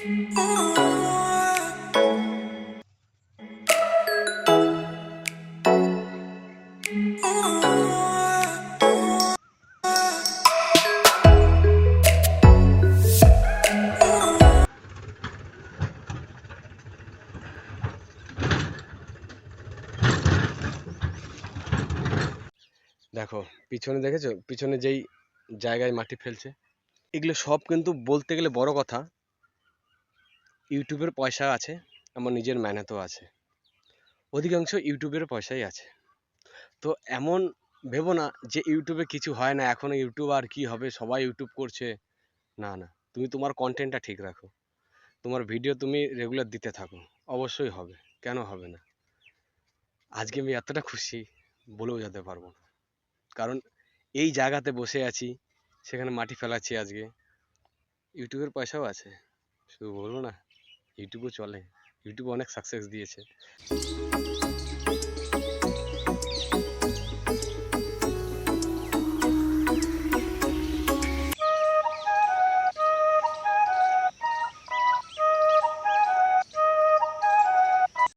দেখো, পিছনে দেখেছ? পিছনে যেই জায়গায় মাটি ফেলছে, এগুলো সব কিন্তু বলতে গেলে বড় কথা। ইউটিউবের পয়সা আছে, আমার নিজের মেহনতও আছে। অধিকাংশ ইউটিউবের পয়সাই আছে। তো এমন ভেবো না যে ইউটিউবে কিছু হয় না, এখন ইউটিউব আর কি হবে, সবাই ইউটিউব করছে। না না, তুমি তোমার কন্টেন্টটা ঠিক রাখো। তোমার ভিডিও তুমি রেগুলার দিতে থাকো। অবশ্যই হবে, কেন হবে না? আজকে আমি এতটা খুশি, বলেও যেতে পারব না। কারণ এই জায়গাতে বসে আছি, সেখানে মাটি ফেলাচ্ছি আজকে। ইউটিউবের পয়সাও আছে, শুধু বলব না। ইউটিউবও চলে। ইউটিউব অনেক সাকসেস দিয়েছে।